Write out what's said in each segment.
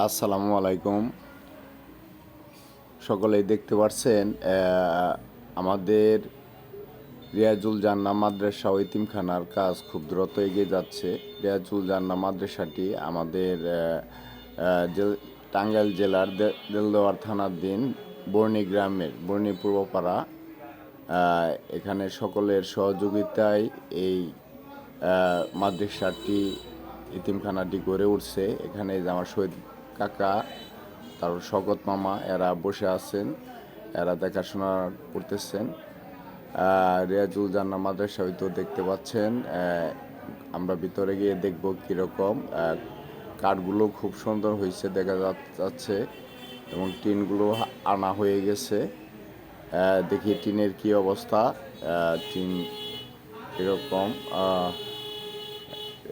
আসসালামু আলাইকুম। সকলেই দেখতে পাচ্ছেন আমাদের রিয়াজুল জান্না মাদ্রাসা ইতিমখানার কাজ খুব দ্রুত এগিয়ে যাচ্ছে। রিয়াজুল জান্না মাদ্রাসাটি আমাদের টাঙ্গাইল জেলার দেলদোয়ার দিন বর্ণি গ্রামের, বর্ণি পূর্বপাড়া এখানে সকলের সহযোগিতায় এই মাদ্রাসাটি, ইতিমখানাটি গড়ে উঠছে। এখানে আমার শহীদ কাকা, তারপর শকত মামা, এরা বসে আছেন, এরা দেখাশোনা করতেছেন। রিয়াজুল জান্না মাদ্রাসা হয়তো দেখতে পাচ্ছেন। আমরা ভিতরে গিয়ে দেখব কীরকম। কাঠগুলো খুব সুন্দর হয়েছে, দেখা যাচ্ছে, এবং টিনগুলো আনা হয়ে গেছে। দেখি টিনের কি অবস্থা। টিন এরকম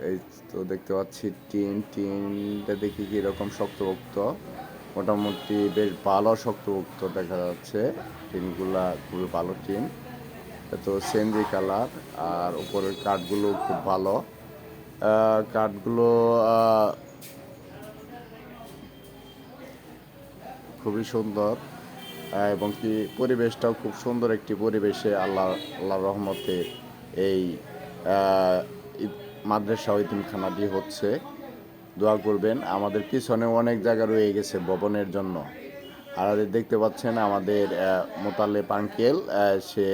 এই তো দেখতে পাচ্ছি টিন, টিনটা দেখি কি এরকম শক্তপোক্ত। মোটামুটি বেশ ভালো শক্তপোক্ত দেখা যাচ্ছে। টিনগুলা খুবই ভালো টিন। তো সেন্দি কালার আর উপরের কাঠগুলো খুব ভালো। কাঠগুলো খুবই সুন্দর। এবং কি পরিবেশটাও খুব সুন্দর একটি পরিবেশে আল্লাহ, আল্লাহর রহমতে এই মাদ্রাসা ও ইতিমখানাটি হচ্ছে। দোয়া করবেন আমাদের পিছনে অনেক জায়গা রয়ে গেছে ভবনের জন্য। আর দেখতে পাচ্ছেন আমাদের আহ, মোতালেব আঙ্কেল সে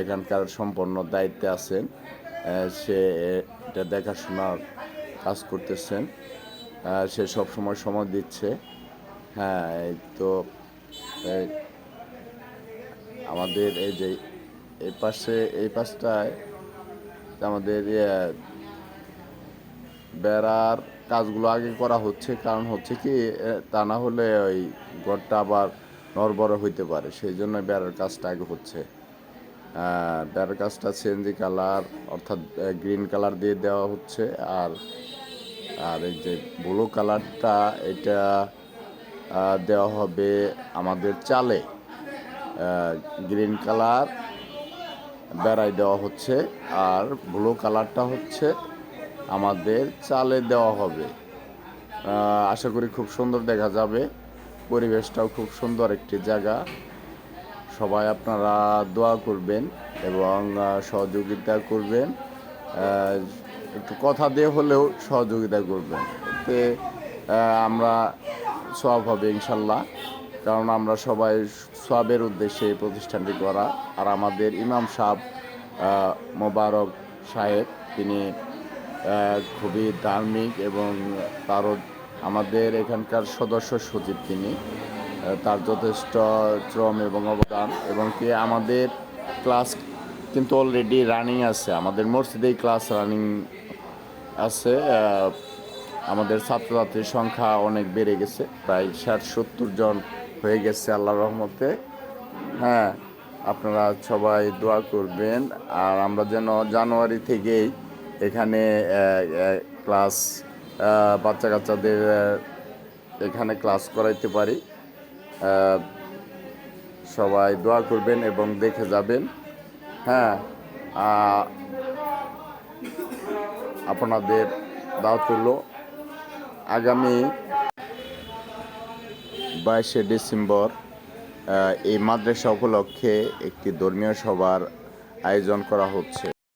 এখানকার সম্পন্ন দায়িত্বে আছেন। সে এটা দেখাশোনার কাজ করতেছেন। সে সব সময় সময় দিচ্ছে। হ্যাঁ তো আমাদের এই যে এই পাশে এই পাশটায় আমাদের বেড়ার কাজগুলো আগে করা হচ্ছে, কারণ হচ্ছে কি তা না হলে ওই ঘরটা আবার নড়বড় হইতে পারে। সেই জন্য বেড়ার কাজটা আগে হচ্ছে। বেড়ার কাজটা চেঞ্জি কালার অর্থাৎ গ্রিন কালার দিয়ে দেওয়া হচ্ছে। আর আর এই যে ব্লু কালারটা এটা দেওয়া হবে আমাদের চালে। গ্রিন কালার বেড়াই দেওয়া হচ্ছে। আর ব্লু কালারটা হচ্ছে আমাদের চালে দেওয়া হবে। আশা করি খুব সুন্দর দেখা যাবে। পরিবেশটাও খুব সুন্দর একটি জায়গা। সবাই আপনারা দোয়া করবেন এবং সহযোগিতা করবেন। একটু কথা দিয়ে হলেও সহযোগিতা করবেন। এতে আমরা সব হবে ইনশাল্লাহ। কারণ আমরা সবাই সবের উদ্দেশ্যে এই প্রতিষ্ঠানটি করা। আর আমাদের ইমাম সাহেব মোবারক সাহেব, তিনি খুবই ধার্মিক এবং তারও আমাদের এখানকার সদস্য সচিব তিনি তার যথেষ্ট শ্রম এবং অবদান এবং কি আমাদের ক্লাস কিন্তু অলরেডি রানিং আছে। আমাদের মসজিদেই ক্লাস রানিং আছে আমাদের ছাত্রছাত্রীর সংখ্যা অনেক বেড়ে গেছে, প্রায় ষাট সত্তর জন হয়ে গেছে আল্লাহ রহমতে। হ্যাঁ আপনারা সবাই দোয়া করবেন। আর আমরা যেন জানুয়ারি থেকেই এখানে ক্লাস বাচ্চা কাচ্চাদের এখানে ক্লাস করাইতে পারি। সবাই দোয়া করবেন এবং দেখে যাবেন। হ্যাঁ আপনাদের দাওয়াত হলো আগামী বাইশে ডিসেম্বর এই মাদ্রাসা উপলক্ষে একটি ধর্মীয় সভার আয়োজন করা হচ্ছে।